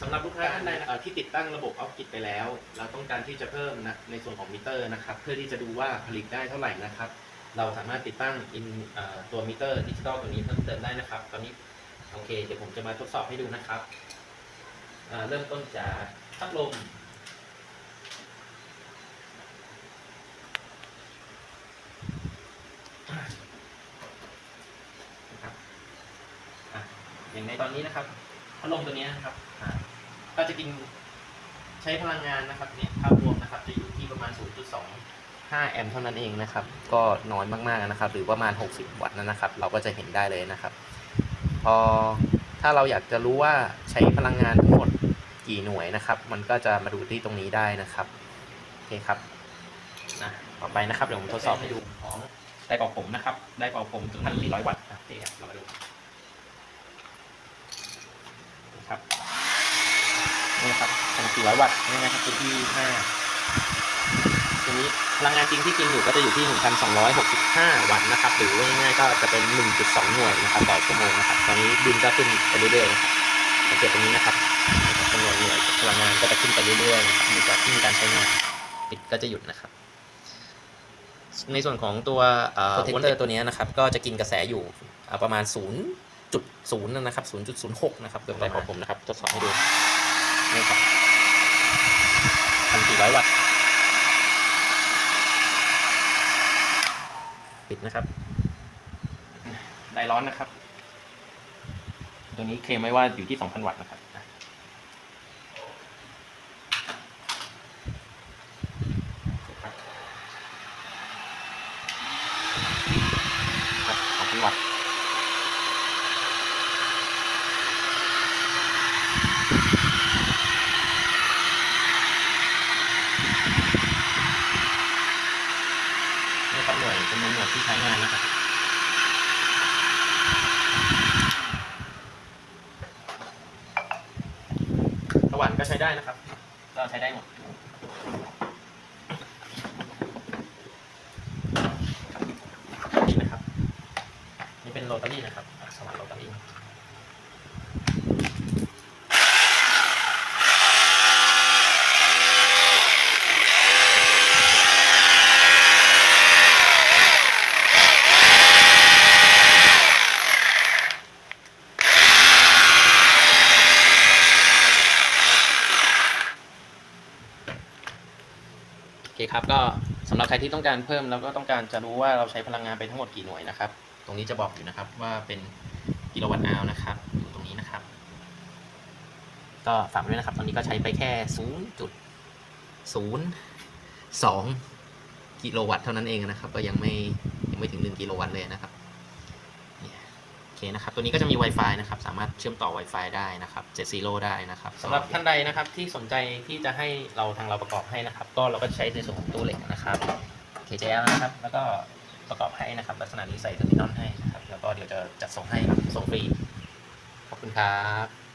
สำหรับลูกค้าท่านใดเอ่อที่ติดตั้งระบบออฟกิไปแล้ว เราต้องการที่จะเพิ่มนะในส่วนของมิเตอร์นะครับ เพื่อที่จะดูว่าผลิตได้เท่าไหร่นะครับ เราสามารถติดตั้งอินเอ่อตัวมิเตอร์ดิจิตอลตัวนี้เพิ่มเติมได้นะครับ ตอนนี้โอเค เดี๋ยวผมจะมาทดสอบให้ดูนะครับอ่าเริ่มต้นจากพัดลมนะครับอะอย่างในตอนนี้นะครับพัดลมตัวนี้นะครับอ่า ก็จะกินใช้พลังงานนะครับเนี่ยภาพรวมนะครับจะอยู่ที่ประมาณ 0.25 แอมป์เท่านั้นเองนะครับ ก็น้อยมากๆนะครับ หรือประมาณ 60 วัตต์นะครับ เราก็จะเห็นได้เลยนะครับ พอถ้าเราอยากจะรู้ว่าใช้พลังงานทั้งหมดกี่หน่วยนะครับ มันก็จะมาดูที่ตรงนี้ได้นะครับโอเคครับนะต่อไปนะครับเดี๋ยวผมทดสอบให้ดูของไดร์เป่าผมนะครับ ไดร์เป่าผมถึง1,400วัตต์นะโอเคครับเรามาดู ครับ นี่นะครับพันสี่ร้อยวัตต์นี่นะครับตัวที่ห้าตัวนี้พลังงานจริงที่กินอยู่ก็จะอยู่ที่หนึ่งพันสองร้อยหกสิบห้าวัตต์นะครับ หรือว่าง่ายๆก็จะเป็นหนึ่งจุดสองหน่วยนะครับต่อชั่วโมงนะครับ ตอนนี้บินก็ขึ้นไปเรื่อยๆนะครับสังเกตตรงนี้นะครับจำนวนหน่วยพลังงานก็จะขึ้นไปเรื่อยๆนะครับมีการที่มีการใช้งานปิดก็จะหยุดนะครับ ในส่วนของตัวโปรเทคเตอร์ตัวนี้นะครับ ก็จะกินกระแสอยู่อ่าประมาณ 0.0 นะครับ 0.06 นะครับโดยแต่ของผมนะครับทดสอบให้ดู นี่ครับพันสี่ร้อยวัตต์ ปิดนะครับ ได้ร้อนนะครับ ตัวนี้เคลมไว้ว่าอยู่ที่2,000วัตต์นะครับครับครับ2,000วัตต์ นี่ ครับหน่วยจำนวนหน่วยที่ใช้งานนะครับสว่านก็ใช้ได้นะครับ ก็ใช้ได้หมดนี่นะครับ นี่เป็นโรตารี่นะครับสว่านโรตารี่ เคครับก็สำหรับใครที่ต้องการเพิ่มแล้วก็ต้องการจะรู้ว่าเราใช้พลังงานไปทั้งหมดกี่หน่วยนะครับ ตรงนี้จะบอกอยู่นะครับว่าเป็นกิโลวัตต์อาวนะครับอยู่ตรงนี้นะครับ ก็ฝากไว้ด้วยนะครับ ตอนนี้ก็ใช้ไปแค่ 0.02 กิโลวัตต์เท่านั้นเองนะครับ ก็ยังไม่ยังไม่ถึง 1 กิโลวัตต์เลยนะครับ เคนะครับ ตัวนี้ก็จะมี Wi-Fi นะครับ สามารถเชื่อมต่อ Wi-Fi ได้นะครับ7 0ได้นะครับสำหรับท่านใดนะครับที่สนใจที่จะให้เราทางเราประกอบให้นะครับ ก็เราก็ใช้ในส่วนของตู้เหล็กนะครับ KJL นะครับ แล้วก็ประกอบให้นะครับ ลักษณะนี้ใส่เทอร์มินอลให้นะครับ แล้วก็เดี๋ยวจะจัดส่งให้ส่งฟรี ขอบคุณครับ